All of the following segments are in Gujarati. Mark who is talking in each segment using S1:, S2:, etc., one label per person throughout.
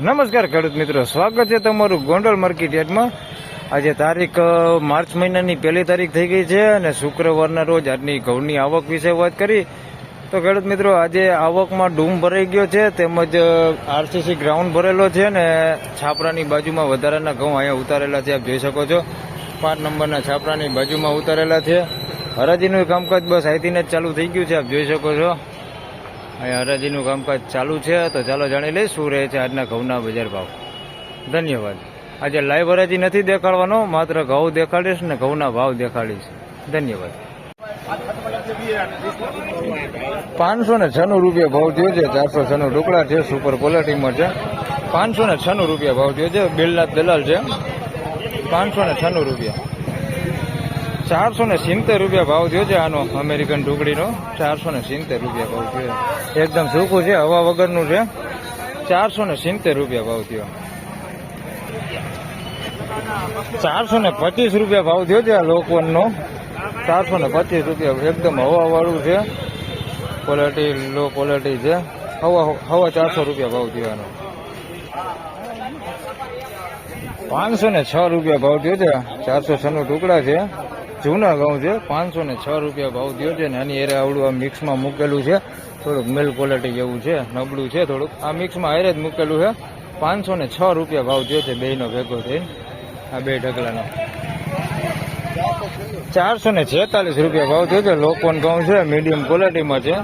S1: નમસ્કાર ખેડૂત મિત્રો, સ્વાગત છે તમારું ગોંડલ માર્કેટ યાર્ડમાં. આજે તારીખ માર્ચ મહિનાની પહેલી તારીખ થઈ ગઈ છે અને શુક્રવારના રોજ આજની ઘઉંની આવક વિશે વાત કરી. તો ખેડૂત મિત્રો, આજે આવકમાં ડૂમ ભરાઈ ગયો છે, તેમજ આરસીસી ગ્રાઉન્ડ ભરેલો છે ને છાપરાની બાજુમાં વધારાના ઘઉં અહીંયા ઉતારેલા છે, આપ જોઈ શકો છો. પાંચ નંબરના છાપરાની બાજુમાં ઉતારેલા છે. હરાજીનું કામકાજ બસ અહીંથી જ ચાલુ થઈ ગયું છે, આપ જોઈ શકો છો. અહીંયા હરાજીનું કામકાજ ચાલુ છે, તો ચાલો જાણી લઈએ શું રહે છે આજના ઘઉંના બજાર ભાવ. ધન્યવાદ. આજે લાઈવ હરાજી નથી દેખાડવાનો, માત્ર ઘઉં દેખાડીશ ને ઘઉંના ભાવ દેખાડીશ. ધન્યવાદ. પાંચસો ને છન્નું રૂપિયા ભાવ થયો છે, ચારસો છન્નું ઢોકળા છે, સુપર ક્વોલિટીમાં છે. પાંચસો ને છન્નું રૂપિયા ભાવ થયો છે બિલનાથ દલાલ છે. પાંચસો ને છન્નું રૂપિયા. ચારસો ને સિત્તેર રૂપિયા ભાવ થયો છે આનો અમેરિકન ટુકડીનો ચારસો ને સિત્તેર રૂપિયા ભાવ થયો. એકદમ સૂકું છે, હવા વગરનું છે. ચારસો ને સિત્તેર રૂપિયા ભાવ થયો. ચારસો ને પચીસ રૂપિયા ભાવ થયો છે આ લોકવનનો. ચારસો ને પચીસ રૂપિયા એકદમ હવાવાળું છે. ક્વોલિટી લો ક્વોલિટી છે. હવા હવા ચારસો રૂપિયા ભાવ થયો આનો. પાંચસો ને છ રૂપિયા ભાવ થયો છે. ચારસો છનું ટુકડા છે. જૂના ઘઉં છે, પાંચસો ને છ રૂપિયા ભાવ થયો છે ને આની એરે આવડું આ મિક્સમાં મૂકેલું છે. થોડુંક મેલ ક્વોલિટી જેવું છે, નબળું છે થોડુંક. આ મિક્સમાં એરે જ મૂકેલું છે. પાંચસો ને છ રૂપિયા ભાવ થયો છે બેયનો ભેગો થઈને. આ બે ઢગલાનો. ચારસો ને છેતાલીસ રૂપિયા ભાવ થયો છે. લોકોન ઘઉં છે મીડિયમ ક્વોલિટીમાં છે.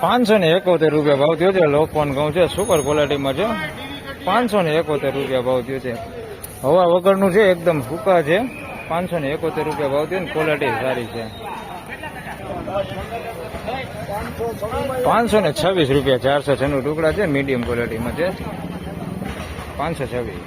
S1: પાંચસો ને એકોતેર રૂપિયા ભાવ થયો છે. લોકોન ઘઉં છે. સુપર ક્વોલિટીમાં છે. પાંચસો ને એકોતેર રૂપિયા ભાવ થયો છે. હવા વગરનું છે એકદમ સૂકા છે. પાંચસો ને એકોતેર રૂપિયા ભાવ થયો ને ક્વોલિટી સારી છે. પાંચસો ને છવ્વીસ રૂપિયા ચારસો છનું ટુકડા છે મીડિયમ ક્વોલિટીમાં છે. પાંચસો છવ્વીસ.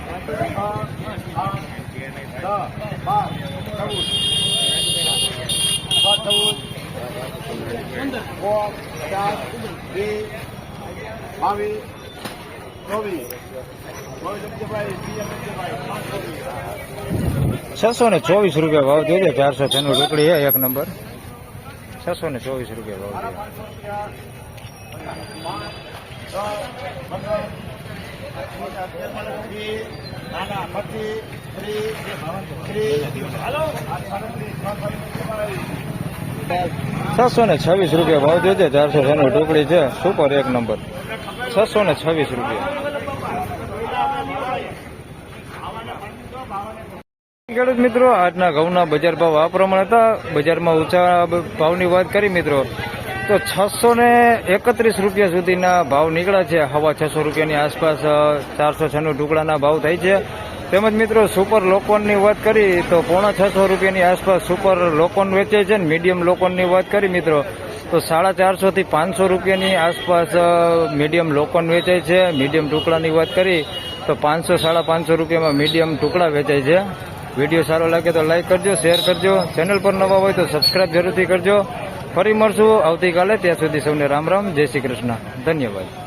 S1: છસો ને ચોવીસ રૂપિયા ભાવ દેજો ચારસો છનું રોકડી એક નંબર. છસો ને ચોવીસ રૂપિયા ભાવ છસો ને છવ્વીસ રૂપિયા ભાવ છે ચારસો છનું ટુકડી છે, સુપર એક નંબર. છસો ને છવ્વીસ રૂપિયા. ખેડૂત મિત્રો, આજના ઘઉંના બજાર ભાવ આ પ્રમાણે હતા. બજારમાં ઊંચા ભાવની વાત કરી, મિત્રો. તો છસો ને એકત્રીસ રૂપિયા સુધીના ભાવ નીકળ્યા છે. હવા છસો રૂપિયાની આસપાસ ચારસો છન્નું ટુકડાના ભાવ થાય છે. તેમજ મિત્રો, સુપર લોકોનની વાત કરી તો પોણા છસો રૂપિયાની આસપાસ સુપર લોકોન વેચાય છે ને મીડિયમ લોકોનની વાત કરી મિત્રો, તો સાડા ચારસોથી પાંચસો રૂપિયાની આસપાસ મીડિયમ લોકોન વેચાય છે. મીડિયમ ટુકડાની વાત કરી તો પાંચસો, સાડા પાંચસો રૂપિયામાં મીડિયમ ટુકડા વેચાય છે. વીડિયો સારો લાગે તો લાઈક કરજો, શેર કરજો. ચેનલ પર નવા હોય તો સબસ્ક્રાઇબ જરૂરથી કરજો. ફરી મળશું. આવતીકાલે ત્યાં સુધી સૌને રામ રામ. જય શ્રી કૃષ્ણ. ધન્યવાદ.